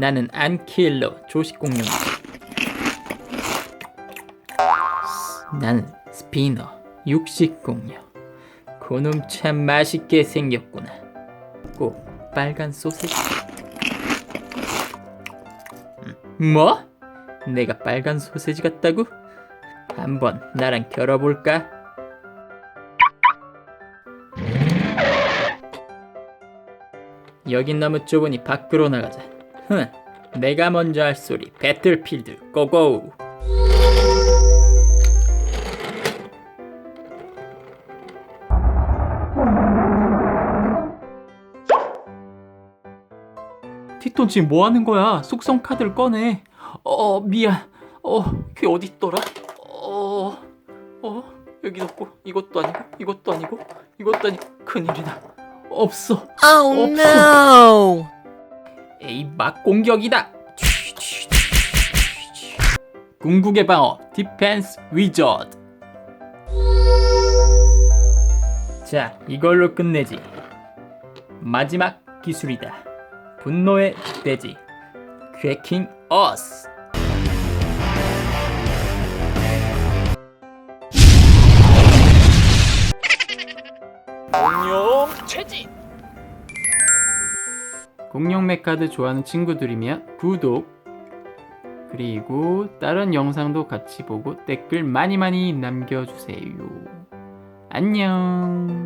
나는 안킬러 조식공룡. 나는 스피너 육식공룡. 그놈 참 맛있게 생겼구나. 꼭 빨간 소세지. 음, 뭐? 내가 빨간 소세지 같다고? 한번 나랑 겨뤄볼까? 여긴 너무 좁으니 밖으로 나가자. 흥, 내가 먼저 할 소리. 배틀필드 고고. 티톤 지금 뭐 하는 거야? 속성 카드를 꺼내. 어 미안. 어 그게 어디 있더라? 어, 어 여기 없고 이것도 아니고 이것도 아니고 이것도 아니고 큰일이다. 없어. Oh 없어. no! 에이 막 공격이다. 궁극의 방어 디펜스 위저드. 자 이걸로 끝내지. 마지막 기술이다. 분노의 대지. 퀘킹 어스. 공룡 체지. 공룡 메카드 좋아하는 친구들이면 구독 그리고 다른 영상도 같이 보고 댓글 많이 많이 남겨주세요. 안녕.